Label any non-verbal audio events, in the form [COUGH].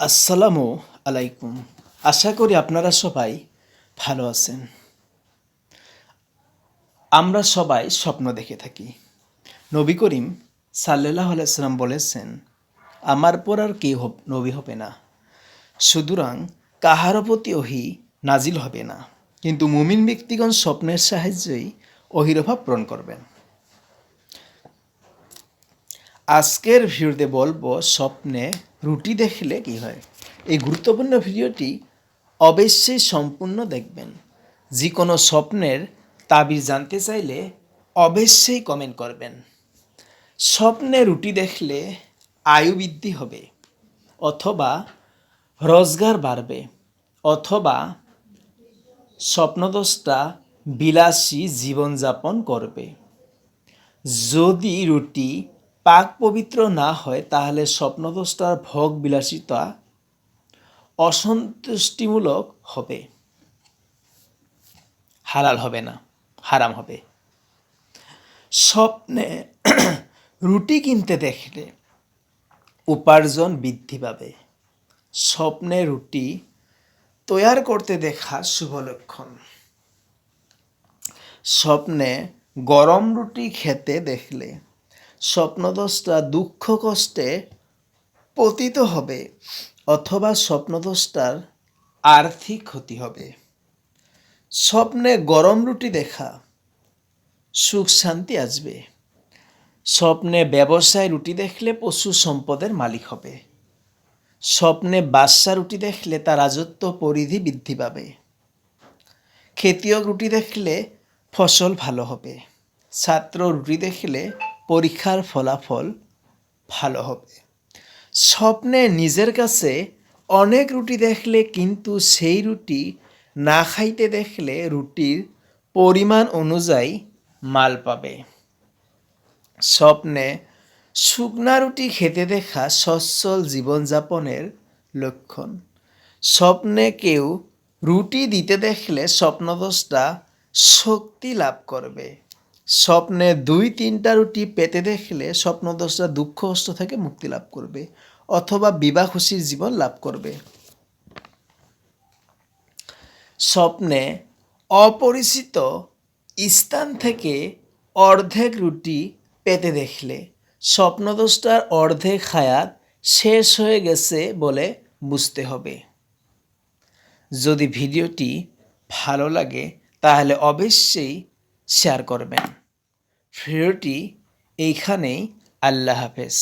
আসসালামু আলাইকুম। আশা করি আপনারা সবাই ভালো আছেন। আমরা সবাই স্বপ্ন দেখে থাকি। নবী করিম সাল্লাহ আলাইসাল্লাম বলেছেন, আমার পর আর হব- নবী হবে না। সুতরাং কাহারও প্রতি ওহি নাজিল হবে না। কিন্তু মুমিন ব্যক্তিগণ স্বপ্নের সাহায্যেই ওহির অভাব পূরণ করবেন। আজকের ভিডিওতে বলব, স্বপ্নে রুটি দেখলে কি হয়? এই গুরুত্বপূর্ণ ভিডিওটি অবশ্যই সম্পূর্ণ দেখবেন। যে কোনো স্বপ্নের তাবির জানতে চাইলে অবশ্যই কমেন্ট করবেন। স্বপ্নে রুটি দেখলে আয়ু বৃদ্ধি হবে, অথবা রোজগার বাড়বে, অথবা স্বপ্নদোষটা বিলাসী জীবনযাপন করবে। যদি রুটি পাক পবিত্র না হয়, তাহলে স্বপ্নদোষটার ভোগ বিলাসিতা অসন্তুষ্টিমূলক হবে। হালাল হবে না, হারাম হবে। স্বপ্নে [CLEARS THROAT] রুটি কিনতে দেখলে উপার্জন বৃদ্ধি পাবে। স্বপ্নে রুটি তৈয়ার করতে দেখা শুভ লক্ষণ। স্বপ্নে গরম রুটি খেতে দেখলে স্বপ্নদোষটা দুঃখ কষ্টে পতিত হবে অথবা স্বপ্নদোষটার আর্থিক ক্ষতি হবে। স্বপ্নে গরম রুটি দেখা, সুখ শান্তি আসবে। স্বপ্নে ব্যবসায় রুটি দেখলে পশু সম্পদের মালিক হবে। স্বপ্নে বাদশা রুটি দেখলে তার রাজত্ব পরিধি বৃদ্ধি পাবে। খেতিয়ক রুটি দেখলে ফসল ভালো হবে। ছাত্র রুটি দেখলে পরীক্ষার ফলাফল ভালো হবে। স্বপ্নে নিজের কাছে অনেক রুটি দেখলে কিন্তু সেই রুটি না খাইতে দেখলে রুটির পরিমাণ অনুযায়ী মাল পাবে। স্বপ্নে শুকনা রুটি খেতে দেখা সচ্ছল জীবনযাপনের লক্ষণ। স্বপ্নে কেউ রুটি দিতে দেখলে স্বপ্নদোষটা শক্তি লাভ করবে। স্বপ্নে দুই তিনটা রুটি পেতে দেখলে স্বপ্নদোষটা দুঃখ, কষ্ট থেকে মুক্তি লাভ করবে অথবা বিবাহ খুশির জীবন লাভ করবে। স্বপ্নে অপরিচিত স্থান থেকে অর্ধেক রুটি পেতে দেখলে স্বপ্নদোষটার অর্ধেক হায়াত শেষ হয়ে গেছে বলে বুঝতে হবে। যদি ভিডিওটি ভালো লাগে তাহলে অবশ্যই শেয়ার করবেন। ভিডিওটি এইখানেই আল্লাহ হাফেজ।